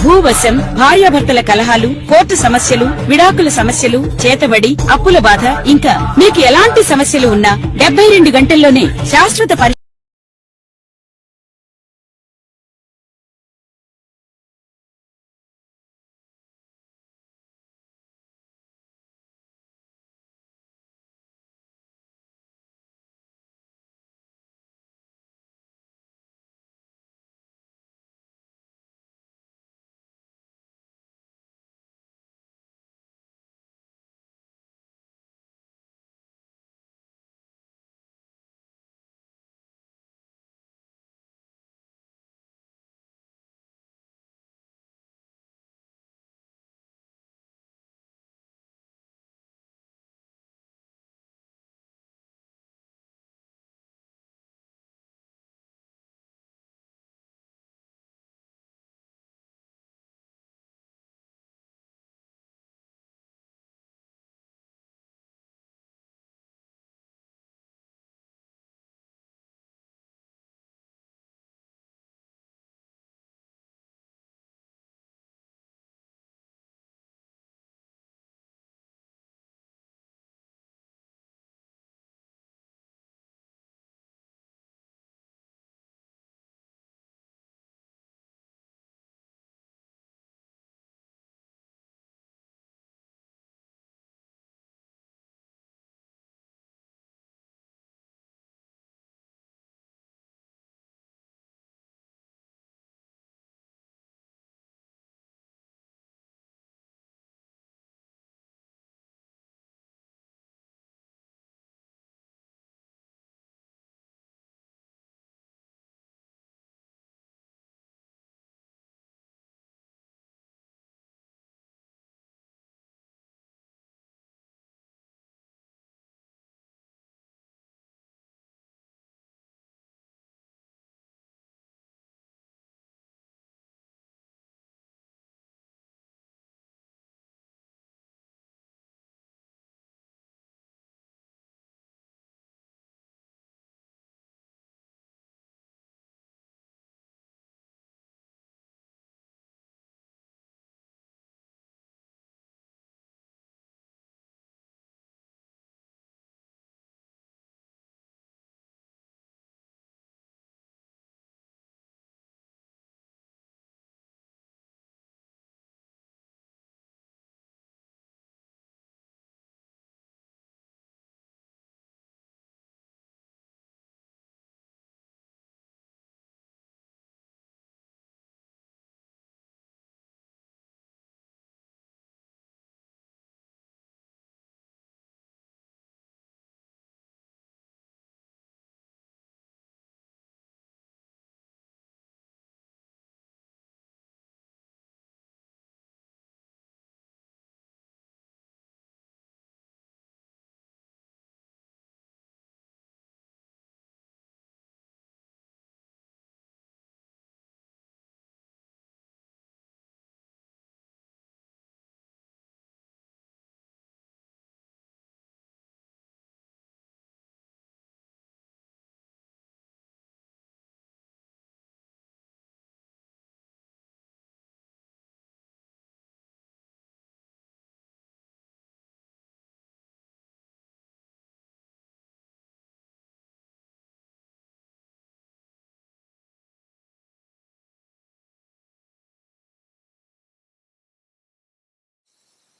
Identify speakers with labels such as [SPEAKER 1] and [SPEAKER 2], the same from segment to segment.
[SPEAKER 1] భూవశం భార్యాభర్తల కలహాలు కోర్టు సమస్యలు విడాకుల సమస్యలు చేతబడి అప్పుల బాధ ఇంకా మీకు ఎలాంటి సమస్యలు ఉన్నా డెబ్బై రెండు గంటల్లోనే శాశ్వత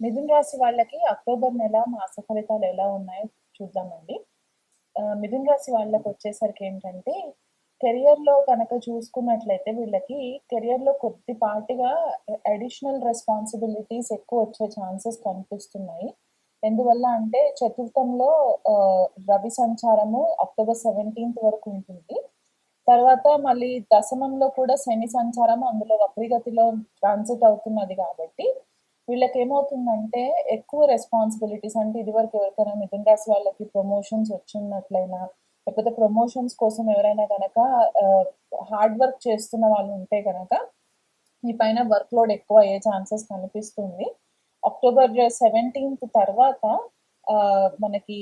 [SPEAKER 2] మిథున్ రాశి వాళ్ళకి అక్టోబర్ నెల మాస ఫలితాలు ఎలా ఉన్నాయో చూద్దామండి. మిథున్ రాశి వాళ్ళకి వచ్చేసరికి ఏంటంటే కెరియర్లో కనుక చూసుకున్నట్లయితే వీళ్ళకి కెరియర్లో కొద్దిపాటిగా అడిషనల్ రెస్పాన్సిబిలిటీస్ ఎక్కువ వచ్చే ఛాన్సెస్ కనిపిస్తున్నాయి. ఎందువల్ల అంటే చతుర్థంలో రవి సంచారము అక్టోబర్ సెవెంటీన్త్ వరకు ఉంటుంది. తర్వాత మళ్ళీ దశమంలో కూడా శని సంచారం అందులో వక్రిగతిలో ట్రాన్సిట్ అవుతున్నది కాబట్టి వీళ్ళకి ఏమవుతుందంటే ఎక్కువ రెస్పాన్సిబిలిటీస్ అంటే ఇదివరకు ఎవరికైనా మిథున్ రాశి వాళ్ళకి ప్రమోషన్స్ వచ్చినట్లయినా లేకపోతే ప్రమోషన్స్ కోసం ఎవరైనా కనుక హార్డ్ వర్క్ చేస్తున్న వాళ్ళు ఉంటే కనుక మీ పైన వర్క్ లోడ్ ఎక్కువ అయ్యే ఛాన్సెస్ కనిపిస్తుంది. అక్టోబర్ సెవెంటీన్త్ తర్వాత మనకి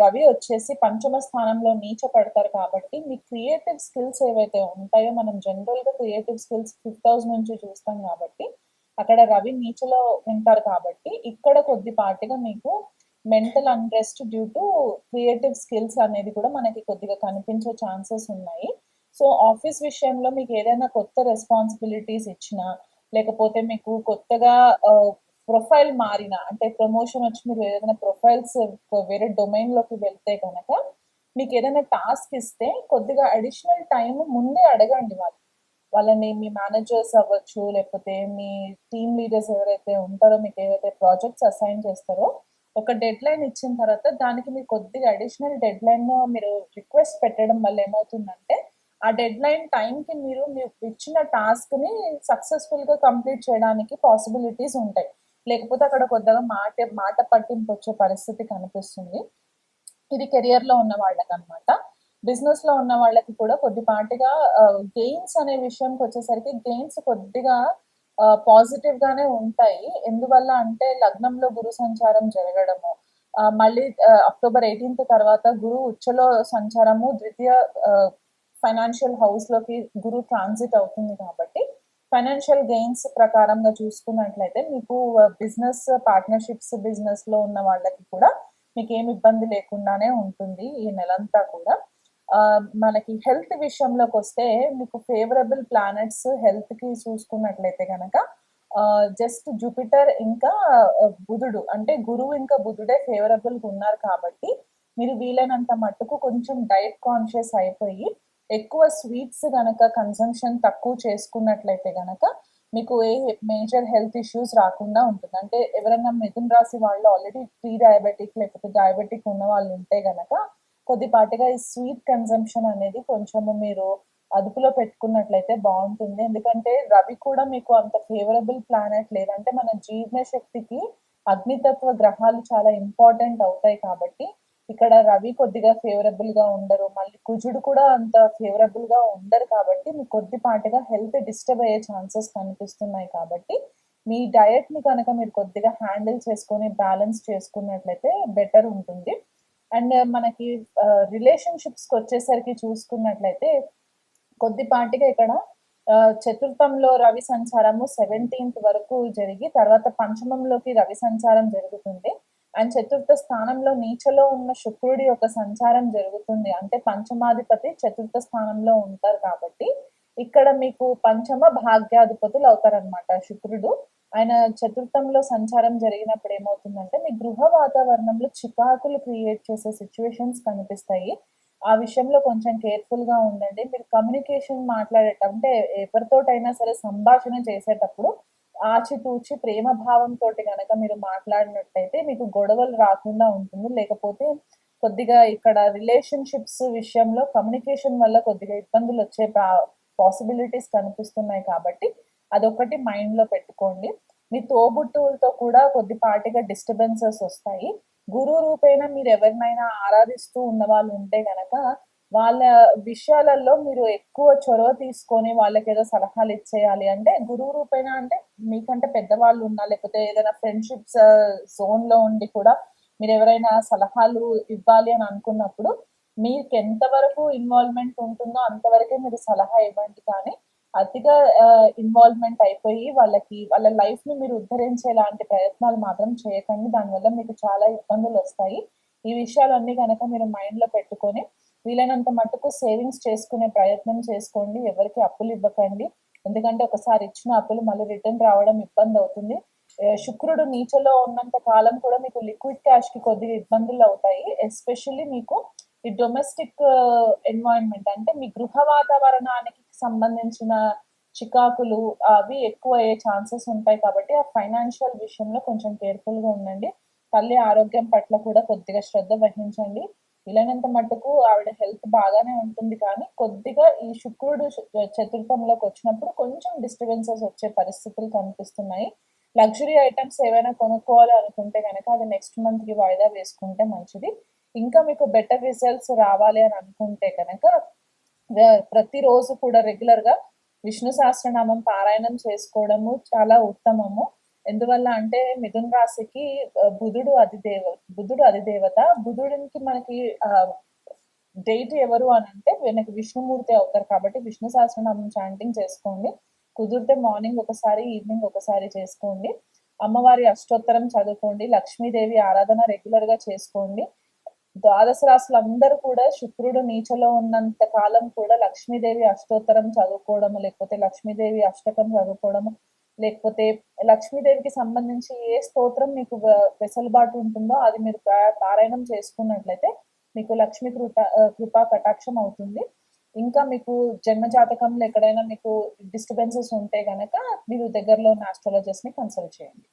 [SPEAKER 2] రవి వచ్చేసి పంచమ స్థానంలో నీచ పడతారు కాబట్టి మీ క్రియేటివ్ స్కిల్స్ ఏవైతే ఉంటాయో మనం జనరల్గా క్రియేటివ్ స్కిల్స్ ఫిఫ్త్ హౌస్ నుంచి చూస్తాం కాబట్టి అక్కడ రవి నీచలో ఉంటారు కాబట్టి ఇక్కడ కొద్దిపాటిగా మీకు mental unrest due to creative skills అనేది కూడా మనకి కొద్దిగా కనిపించే ఛాన్సెస్ ఉన్నాయి. సో ఆఫీస్ విషయంలో మీకు ఏదైనా కొత్త రెస్పాన్సిబిలిటీస్ ఇచ్చినా లేకపోతే మీకు కొత్తగా ప్రొఫైల్ మారిన అంటే ప్రమోషన్ వచ్చి మీరు ఏదైనా ప్రొఫైల్స్ వేరే డొమైన్లోకి వెళ్తే కనుక మీకు ఏదైనా టాస్క్ ఇస్తే కొద్దిగా అడిషనల్ టైం ముందే అడగండి వాళ్ళు. వాళ్ళని మీ మేనేజర్స్ అవ్వచ్చు లేకపోతే మీ టీమ్ లీడర్స్ ఎవరైతే ఉంటారో మీకు ఏవైతే ప్రాజెక్ట్స్ అసైన్ చేస్తారో ఒక డెడ్ లైన్ ఇచ్చిన తర్వాత దానికి మీరు కొద్దిగా అడిషనల్ డెడ్ లైన్ మీరు రిక్వెస్ట్ పెట్టడం వల్ల ఏమవుతుందంటే ఆ డెడ్ లైన్ టైంకి మీరు మీరు ఇచ్చిన టాస్క్ని సక్సెస్ఫుల్గా కంప్లీట్ చేయడానికి పాసిబిలిటీస్ ఉంటాయి. లేకపోతే అక్కడ కొద్దిగా మాట మాట పట్టింపు వచ్చే పరిస్థితి కనిపిస్తుంది. ఇది కెరియర్లో ఉన్న వాళ్ళకి అనమాట బిజినెస్లో ఉన్న వాళ్ళకి కూడా కొద్దిపాటిగా గెయిన్స్ అనే విషయంకి వచ్చేసరికి గెయిన్స్ కొద్దిగా పాజిటివ్ గానే ఉంటాయి. ఎందువల్ల అంటే లగ్నంలో గురు సంచారం జరగడము మళ్ళీ అక్టోబర్ ఎయిటీన్త్ తర్వాత గురు ఉచ్చలో సంచారము ద్వితీయ ఫైనాన్షియల్ హౌస్లోకి గురు ట్రాన్సిట్ అవుతుంది కాబట్టి ఫైనాన్షియల్ గెయిన్స్ ప్రకారంగా చూసుకున్నట్లయితే మీకు బిజినెస్ పార్ట్నర్షిప్స్ బిజినెస్లో ఉన్న వాళ్ళకి కూడా మీకు ఏమి ఇబ్బంది లేకుండానే ఉంటుంది ఈ నెలంతా కూడా. మనకి హెల్త్ విషయంలోకి వస్తే మీకు ఫేవరబుల్ ప్లానెట్స్ హెల్త్కి చూసుకున్నట్లయితే కనుక జస్ట్ జూపిటర్ ఇంకా బుధుడు అంటే గురువు ఇంకా బుధుడే ఫేవరబుల్గా ఉన్నారు కాబట్టి మీరు వీలైనంత మట్టుకు కొంచెం డైట్ కాన్షియస్ అయిపోయి ఎక్కువ స్వీట్స్ గనక కన్సంప్షన్ తక్కువ చేసుకున్నట్లయితే గనక మీకు ఏ మేజర్ హెల్త్ ఇష్యూస్ రాకుండా ఉంటుంది. అంటే ఎవరైనా మిథున్ రాశి వాళ్ళు ఆల్రెడీ ప్రీ డయాబెటిక్ లేకపోతే డయాబెటిక్ ఉన్న వాళ్ళు ఉంటే గనక కొద్దిపాటిగా ఈ స్వీట్ కన్సంప్షన్ అనేది కొంచెము మీరు అదుపులో పెట్టుకున్నట్లయితే బాగుంటుంది. ఎందుకంటే రవి కూడా మీకు అంత ఫేవరబుల్ ప్లానెట్ లేదంటే మన జీర్ణ శక్తికి అగ్నితత్వ గ్రహాలు చాలా ఇంపార్టెంట్ అవుతాయి కాబట్టి ఇక్కడ రవి కొద్దిగా ఫేవరబుల్గా ఉండరు. మళ్ళీ కుజుడు కూడా అంత ఫేవరబుల్గా ఉండరు కాబట్టి మీకు కొద్దిపాటిగా హెల్త్ డిస్టర్బ్ అయ్యే ఛాన్సెస్ కనిపిస్తున్నాయి కాబట్టి మీ డయట్ని కనుక మీరు కొద్దిగా హ్యాండిల్ చేసుకొని బ్యాలెన్స్ చేసుకున్నట్లయితే బెటర్ ఉంటుంది. అండ్ మనకి రిలేషన్షిప్స్కి వచ్చేసరికి చూసుకున్నట్లయితే కొద్దిపాటిగా ఇక్కడ చతుర్థంలో రవి సంచారము సెవెంటీన్త్ వరకు జరిగి తర్వాత పంచమంలోకి రవి సంచారం జరుగుతుంది అండ్ చతుర్థ స్థానంలో నీచలో ఉన్న శుక్రుడి యొక్క సంచారం జరుగుతుంది. అంటే పంచమాధిపతి చతుర్థ స్థానంలో ఉంటారు కాబట్టి ఇక్కడ మీకు పంచమ భాగ్యాధిపతులు అవుతారనమాట శుక్రుడు ఆయన చతుర్థంలో సంచారం జరిగినప్పుడు ఏమవుతుందంటే మీ గృహ వాతావరణంలో చికాకులు క్రియేట్ చేసే సిచ్యువేషన్స్ కనిపిస్తాయి. ఆ విషయంలో కొంచెం కేర్ఫుల్గా ఉండండి. మీరు కమ్యూనికేషన్ మాట్లాడేటప్పుడు అంటే ఎవరితోటైనా సరే సంభాషణ చేసేటప్పుడు ఆచితూచి ప్రేమ భావంతో కనుక మీరు మాట్లాడినట్టయితే మీకు గొడవలు రాకుండా ఉంటుంది. లేకపోతే కొద్దిగా ఇక్కడ రిలేషన్షిప్స్ విషయంలో కమ్యూనికేషన్ వల్ల కొద్దిగా ఇబ్బందులు వచ్చే పాసిబిలిటీస్ కనిపిస్తున్నాయి కాబట్టి అదొకటి మైండ్లో పెట్టుకోండి. మీ తోబుట్టువులతో కూడా కొద్దిపాటిగా డిస్టర్బెన్సెస్ వస్తాయి. గురు రూపేణ మీరు ఎవరినైనా ఆరాధిస్తూ ఉన్న వాళ్ళు ఉంటే గనక వాళ్ళ విషయాలలో మీరు ఎక్కువ చొరవ తీసుకొని వాళ్ళకి ఏదో సలహాలు ఇచ్చేయాలి. అంటే గురువు రూపేణ అంటే మీకంటే పెద్దవాళ్ళు ఉన్నా లేకపోతే ఏదైనా ఫ్రెండ్షిప్స్ జోన్ uh, లో ఉండి కూడా మీరు ఎవరైనా సలహాలు ఇవ్వాలి అని అనుకున్నప్పుడు మీకు ఎంతవరకు ఇన్వాల్వ్మెంట్ ఉంటుందో అంతవరకే మీరు సలహా ఇవ్వండి. కానీ అతిగా ఇన్వాల్వ్మెంట్ అయిపోయి వాళ్ళకి వాళ్ళ లైఫ్ని మీరు ఉద్ధరించేలాంటి ప్రయత్నాలు మాత్రం చేయకండి. దానివల్ల మీకు చాలా ఇబ్బందులు వస్తాయి. ఈ విషయాలన్నీ కనుక మీరు మైండ్లో పెట్టుకొని వీలైనంత మట్టుకు సేవింగ్స్ చేసుకునే ప్రయత్నం చేసుకోండి. ఎవరికి అప్పులు ఇవ్వకండి. ఎందుకంటే ఒకసారి ఇచ్చిన అప్పులు మళ్ళీ రిటర్న్ రావడం ఇబ్బంది అవుతుంది. శుక్రుడు నీచలో ఉన్నంత కాలం కూడా మీకు లిక్విడ్ క్యాష్కి కొద్దిగా ఇబ్బందులు అవుతాయి. ఎస్పెషల్లీ మీకు ఈ డొమెస్టిక్ ఎన్వైరన్మెంట్ uh, అంటే మీ గృహ వాతావరణానికి సంబంధించిన చికాకులు అవి ఎక్కువ అయ్యే ఛాన్సెస్ ఉంటాయి కాబట్టి ఆ ఫైనాన్షియల్ విషయంలో కొంచెం కేర్ఫుల్గా ఉండండి. తల్లి ఆరోగ్యం పట్ల కూడా కొద్దిగా శ్రద్ధ వహించండి. వీలైనంత మటుకు ఆవిడ హెల్త్ బాగానే ఉంటుంది కానీ కొద్దిగా ఈ శుక్రుడు చతుర్థంలోకి వచ్చినప్పుడు కొంచెం డిస్టర్బెన్సెస్ వచ్చే పరిస్థితులు కనిపిస్తున్నాయి. లగ్జరీ ఐటమ్స్ ఏవైనా కొనుక్కోవాలి అనుకుంటే కనుక అది నెక్స్ట్ మంత్కి వాయిదా వేసుకుంటే మంచిది. ఇంకా మీకు బెటర్ రిజల్ట్స్ రావాలి అని అనుకుంటే కనుక ప్రతిరోజు కూడా రెగ్యులర్గా విష్ణు సహస్రనామం పారాయణం చేసుకోవడము చాలా ఉత్తమము. ఎందువల్ల అంటే మిథున్ రాశికి బుధుడు అధిదేవ బుధుడు అధిదేవత బుధుడికి మనకి డేట్ ఎవరు అని అంటే వెనక విష్ణుమూర్తి అవుతారు కాబట్టి విష్ణు సహస్రనామం చాంటింగ్ చేసుకోండి. కుదిరితే మార్నింగ్ ఒకసారి ఈవినింగ్ ఒకసారి చేసుకోండి. అమ్మవారి అష్టోత్తరం చదువుకోండి. లక్ష్మీదేవి ఆరాధన రెగ్యులర్గా చేసుకోండి. ద్వాదశ రాశులు అందరూ కూడా శుక్రుడు నీచలో ఉన్నంత కాలం కూడా లక్ష్మీదేవి అష్టోత్తరం చదువుకోవడము లేకపోతే లక్ష్మీదేవి అష్టకం చదువుకోవడము లేకపోతే లక్ష్మీదేవికి సంబంధించి ఏ స్తోత్రం మీకు వెసలుబాటు వెసులుబాటు ఉంటుందో అది మీరు పారాయణం చేసుకున్నట్లయితే మీకు లక్ష్మీ కృప కృపా కటాక్షం అవుతుంది. ఇంకా మీకు జన్మ జాతకంలో ఎక్కడైనా మీకు డిస్టర్బెన్సెస్ ఉంటే గనక మీరు దగ్గరలో ఉన్న ఆస్ట్రాలజర్స్ని కన్సల్ట్ చేయండి.